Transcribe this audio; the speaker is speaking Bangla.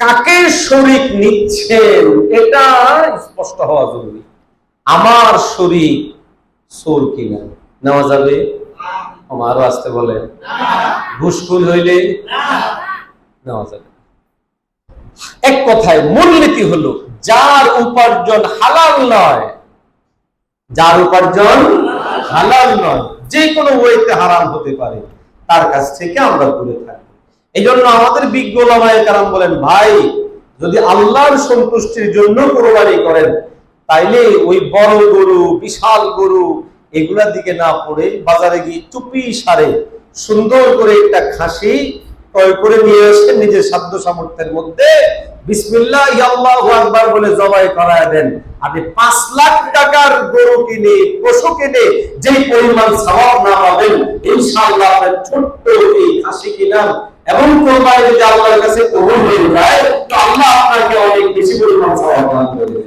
কাকে শরিক নিচ্ছেন? এটা স্পষ্ট হওয়া জরুরি। আমার শরিক সোর কিনা? নেওয়া যাবে? আমারও আসতে বলে। ঘুষখুল হইলে? নেওয়া যাবে। এক কথায়, মূলনীতি হলো, যার উপার্জন হালাল নয়, যার উপার্জন হালাল নয়, যে কোনো ওয়েতে হারাম হতে পারে, তার কাছ থেকে আমরা দূরে থাকি। এই জন্য আমাদের বিজ্ঞ কারাম বলেন, ভাই, যদি আল্লাহর সন্তুষ্টির জন্য কোরবানি করেন, তাইলে ওই বড় গরু, বিশাল গরু, এগুলার দিকে না পড়ে বাজারে গিয়ে চুপি সারে, সুন্দর করে একটা খাসি ক্রয় করে নিয়ে এসে নিজের সাধ্য সামর্থ্যের মধ্যে বলে জবাই করায় দেন। আপনি পাঁচ লাখ টাকার গরু কিনে, পশু কিনে যেই পরিমাণ সওয়াব না পাবেন, ইনশাআল্লাহ ছোট্ট এই খাসি কিনা এবং কোরবানি যদি আল্লাহর কাছে কবুল হয়ে যায়, তো আল্লাহ আপনাকে অনেক বেশি পরিমাণ সওয়াব দান করবে